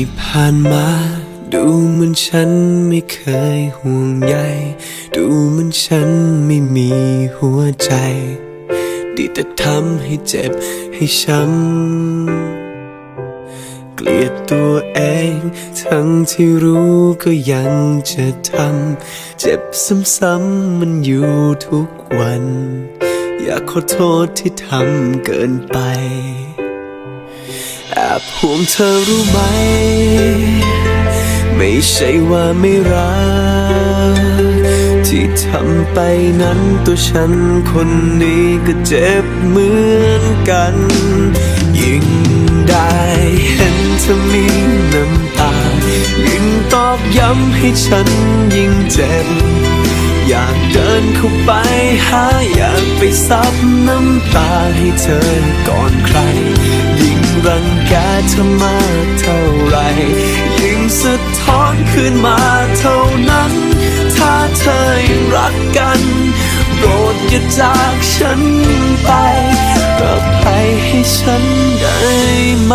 ที่ผ่านมาดูเหมือนฉันไม่เคยห่วงใยดูเหมือนฉันไม่มีหัวใจ ดีแต่ทำให้เจ็บให้ช้ำ ลียดตัวเอง ทั้งที่รู้ก็ยังจะทำ เจ็บซ้ำๆมันอยู่ทุกวัน อยากขอโทษที่ทำเกินไป แอบห่วงเธอรู้ไหม ไม่ใช่ว่าไม่รัก ที่ทำไปนั้นตัวฉันคนนี้ก็เจ็บเหมือนกัน ห็นเธอมีน้ำตา ยิ่งตอกย้ำให้ฉันยิ่งเจ็บ อยากเดินเข้าไปหาอยากไปซับน้ำตาให้เธอก่อนใคร ยิ่งรังแกเธอมากเท่าไร ยิ่งสะท้อนขึ้นมาเท่านั้น ถ้าเธอยังรักกันโปรดอย่าจากฉันไปกลับไปให้ฉันได้ไหม